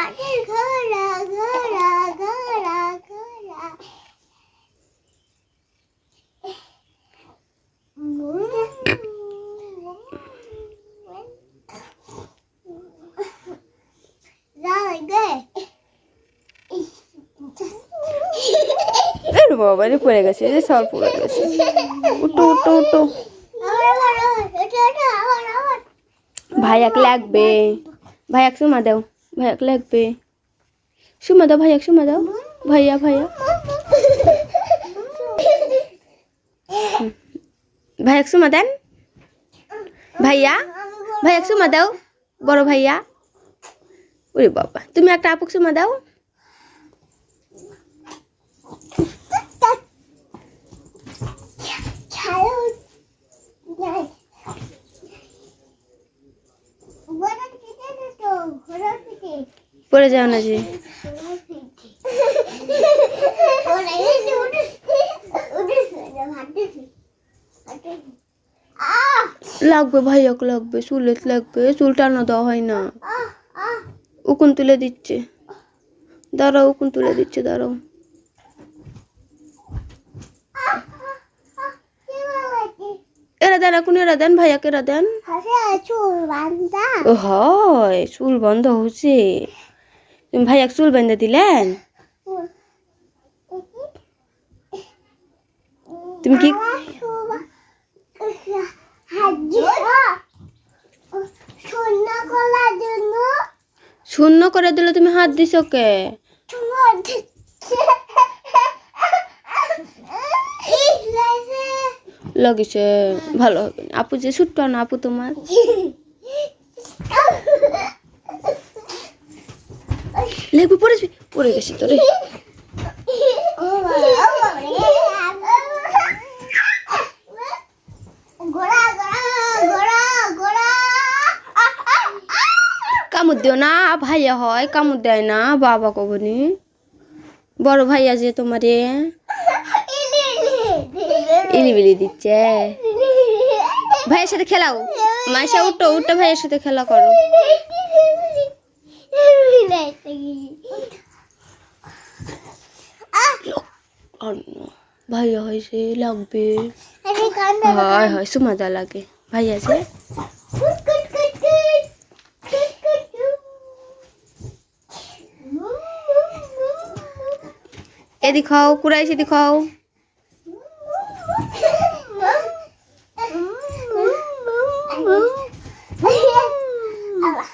আগে ঘোড়া ঘোড়া ঘোড়া ঘোড়া। এর বাবা পড়ে গেছে এই যে সর পড়ে গেছে। উঠো উঠো উঠো। ভাইয়াক লাগবে। ভাইয়াক সুমা দাও। ভাইয়াক লাগবে। সুমা দাও ভাইয়াক সুমা দাও। ভাইয়া ভাইয়া। ভাইয়াক সুমা দেন। ভাইয়া ভাইয়াক সুমা দাও। বড় ভাইয়া। ওরে বাবা, তুমি একটা আপুক সুমা দাও। পড়ে যাও না যে। লাগবে ভাইয়াকে লাগবে চুলে লাগবে চুল টানো দেওয়া হয় না। উকুন তুলে দিচ্ছে। দাঁড়াও উকুন তুলে দিচ্ছে দাঁড়াও। এরা দেন এখন এরা দেন ভাইয়াকে এরা দেন। ও হয় চুল বন্ধ হচ্ছে। তুমি ভাই এক চুল বেঁধে দিলেন তুমি কি শূন্য করে দিলে তুমি হাত দিছ কে লাগিছে ভালো হবে আপু যে ছোট্ট না আপু তোমার লেবু পড়েছি পড়ে গেছি তো রে। গোড়া গোড়া গোড়া গোড়া কামড় দিও না, ভাইয়া হয় কামড় দেয় না, বাবা কবনি বড় ভাইয়া যে তোমারে ইলিবিলি দিচ্ছে। ভাইয়ের সাথে খেলাও। মাইসা উঠো উঠো, ভাইয়ের সাথে খেলা করো। ભાઈ હોય છે લાંબી હોય હોય શું મજા લાગે ભાઈ છે એ દિખાઓ કુરાઈ છે દિખાઓ Allah.